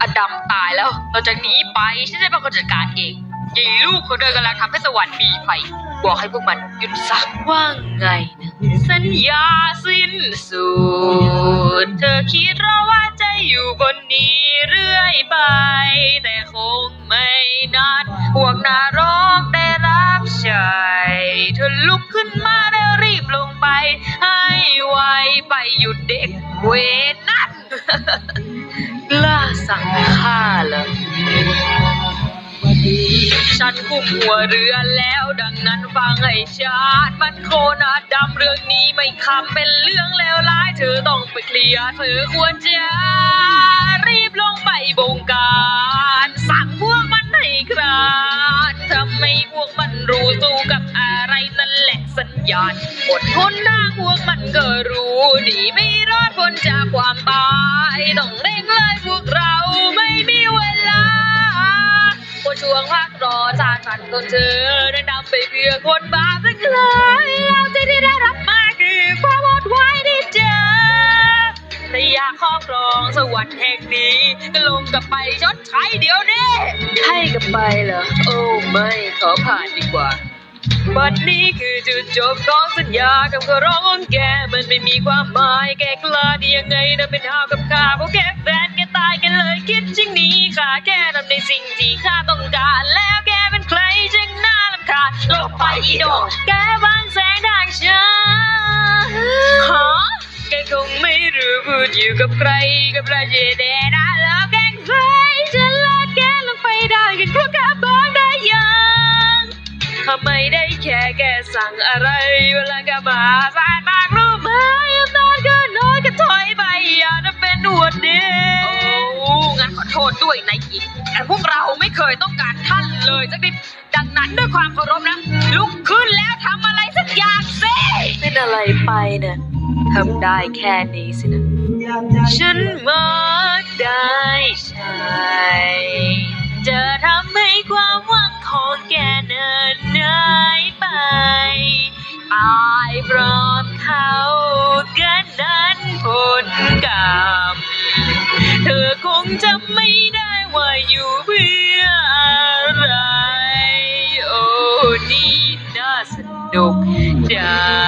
อดัมตายแล้วเราจากนี้ไปฉันจะเป็นคนจัดการเองยายลูกของเธอกำลังทำให้สวรรค์มีภัยบอกให้พวกมันหยุดซะว่างไงนะสัญญาสิ้นสุด เธอคิดหรอว่าจะอยู่บนนี้เรื่อยไป แต่คงไม่นานพวกนารกได้รับใช้เธอลุกขึ้นมาแล้วรีบลงไป ให้ไวไปหยุดเด็กเวนั่นกล้า สั่งฆ่าเหรอฉันคุมหัวเรือแล้วดังนั้นฟังให้ชัดมันโคนาดำเรื่องนี้ไม่คำเป็นเรื่องเลวร้ายเธอต้องไปเคลียร์เธอควรจะรีบลงไปบงการ สั่งพวกมันให้คลานทำให้พวกมันรู้สู้กับอะไรนั่นแหละสัญญาณอดทนหน้าพวกมันก็รู้ดีไม่รอดพ้นจากความตายต้องเร่งเลย ช่วงพักรอจานฝันของเธอได้นำไปเพื่อคนบาปทั้งหลายแล้วที่ได้รับมาคือความอดไว้ที่เจอถ้าอยากครอบครองสวรรค์แห่งนี้ก็ลงกับไปชดใช้เดี๋ยวนี้ให้กับไปเหรอ โอ้ไม่ขอผ่านดีกว่าวันนี้คือจุดจบของสัญญากับขอร้องของแกมันไม่มีความหมายแกกล้าดียังไงนะเป็นหาวกับข้าเพราะแกแฟนแกตายกันเลยคิดจึง หนี้ข้าแค่ทำในสิ่งที่ข้าต้องการแล้วแกเป็นใครจึงน่ารำคาญลบไปอีดอกแกวางแสงทางฉันฮะแกคงไม่รู้พูดอยู่กับใครกับราเจเดนะแล้วแกใครจะลากแกลงไปได้กันเพราะแกบอกได้ยังทำไมได้แค่แกสั่งอะไรเวลาแกมาสายปากรู้ไหมอำนาจก็น้อยก็ถอยไปอย่าจะเป็นหนวดเดีโยต้องการท่านเลยสักนิดดังนั้นด้วยความเคารพนะ ลุกขึ้นแล้วทำอะไรสักอย่างสิเป็นอะไรไปเนี่ยทำได้แค่นี้สินะ ฉันมักได้ใช่จะทำให้ความหวังของแกเนินหายไปตายพร้อมเขากันนั้นผลกรรมเธอคงจำไม่ได้ว่าอยู่เพื่อ อะไร